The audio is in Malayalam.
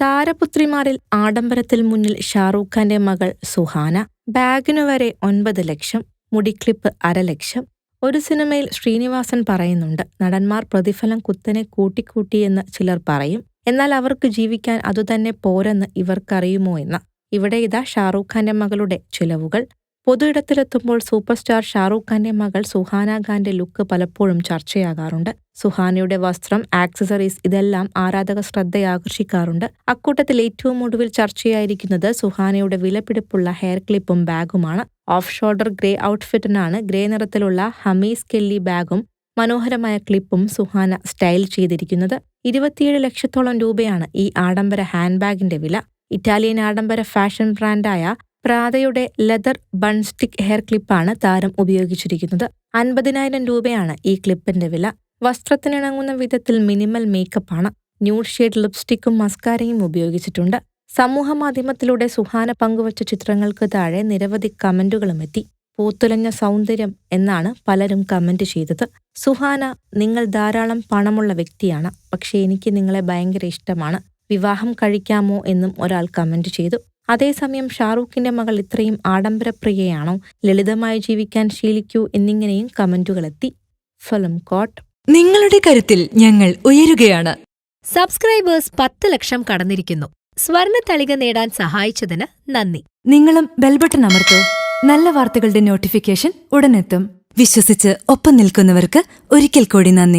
താരപുത്രിമാരിൽ ആഡംബരത്തിൽ മുന്നിൽ ഷാറൂഖ് ഖാന്റെ മകൾ സുഹാന. ബാഗിനു വരെ ഒൻപത് ലക്ഷം മുടിക്ലിപ്പ് അരലക്ഷം ഒരു സിനിമയിൽ ശ്രീനിവാസൻ പറയുന്നുണ്ട് നടന്മാർ പ്രതിഫലം കുത്തനെ കൂട്ടിക്കൂട്ടിയെന്ന് ചിലർ പറയും. എന്നാൽ അവർക്ക് ജീവിക്കാൻ അതുതന്നെ പോരെന്ന് ഇവർക്കറിയുമോ എന്ന്. ഇവിടെ ഇതാ ഷാറൂഖ് ഖാന്റെ മകളുടെ ചിലവുകൾ. പൊതുയിടത്തിലെത്തുമ്പോൾ സൂപ്പർ സ്റ്റാർ ഷാറൂഖ് ഖാന്റെ മകൾ സുഹാന ഖാന്റെ ലുക്ക് പലപ്പോഴും ചർച്ചയാകാറുണ്ട്. സുഹാനയുടെ വസ്ത്രം ആക്സസറീസ് ഇതെല്ലാം ആരാധക ശ്രദ്ധയാകർഷിക്കാറുണ്ട്. അക്കൂട്ടത്തിൽ ഏറ്റവും ഒടുവിൽ ചർച്ചയായിരിക്കുന്നത് സുഹാനയുടെ വിലപിടിപ്പുള്ള ഹെയർ ക്ലിപ്പും ബാഗുമാണ്. ഓഫ് ഷോൾഡർ ഗ്രേ ഔട്ട്ഫിറ്റിനാണ് ഗ്രേ നിറത്തിലുള്ള ഹമീസ് കെല്ലി ബാഗും മനോഹരമായ ക്ലിപ്പും സുഹാന സ്റ്റൈൽ ചെയ്തിരിക്കുന്നത്. ഇരുപത്തിയേഴ് ലക്ഷത്തോളം രൂപയാണ് ഈ ആഡംബര ഹാൻഡ് ബാഗിന്റെ വില. ഇറ്റാലിയൻ ആഡംബര ഫാഷൻ ബ്രാൻഡായ പ്രാതയുടെ ലെതർ ബൺസ്റ്റിക് ഹെയർ ക്ലിപ്പാണ് താരം ഉപയോഗിച്ചിരിക്കുന്നത്. അൻപതിനായിരം രൂപയാണ് ഈ ക്ലിപ്പിന്റെ വില. വസ്ത്രത്തിനിണങ്ങുന്ന വിധത്തിൽ മിനിമൽ മേക്കപ്പാണ്. ന്യൂഡ് ഷെയ്ഡ് ലിപ്സ്റ്റിക്കും മസ്കാരയും ഉപയോഗിച്ചിട്ടുണ്ട്. സമൂഹ മാധ്യമത്തിലൂടെ സുഹാന പങ്കുവച്ച ചിത്രങ്ങൾക്ക് താഴെ നിരവധി കമന്റുകളും എത്തി. പൂത്തുലഞ്ഞ സൗന്ദര്യം എന്നാണ് പലരും കമന്റ് ചെയ്തത്. സുഹാന നിങ്ങൾ ധാരാളം പണമുള്ള വ്യക്തിയാണ്. പക്ഷേ എനിക്ക് നിങ്ങളെ ഭയങ്കര ഇഷ്ടമാണ്. വിവാഹം കഴിക്കാമോ എന്നും ഒരാൾ കമന്റ് ചെയ്തു. അതേസമയം ഷാറൂഖിന്റെ മകൾ ഇത്രയും ആഡംബരപ്രിയയാണോ? ലളിതമായി ജീവിക്കാൻ ശീലിക്കൂ എന്നിങ്ങനെയും കമന്റുകളെത്തി. ഫലം കോട്ട്. നിങ്ങളുടെ കരുത്തിൽ ഞങ്ങൾ ഉയരുകയാണ്. സബ്സ്ക്രൈബേഴ്സ് പത്ത് ലക്ഷം കടന്നിരിക്കുന്നു. സ്വർണ തളിക നേടാൻ സഹായിച്ചതിന് നന്ദി. നിങ്ങളും ബെൽബട്ടൺ അമർത്തോ. നല്ല വാർത്തകളുടെ നോട്ടിഫിക്കേഷൻ ഉടനെത്തും. വിശ്വസിച്ച് ഒപ്പം നിൽക്കുന്നവർക്ക് ഒരിക്കൽ കൂടി നന്ദി.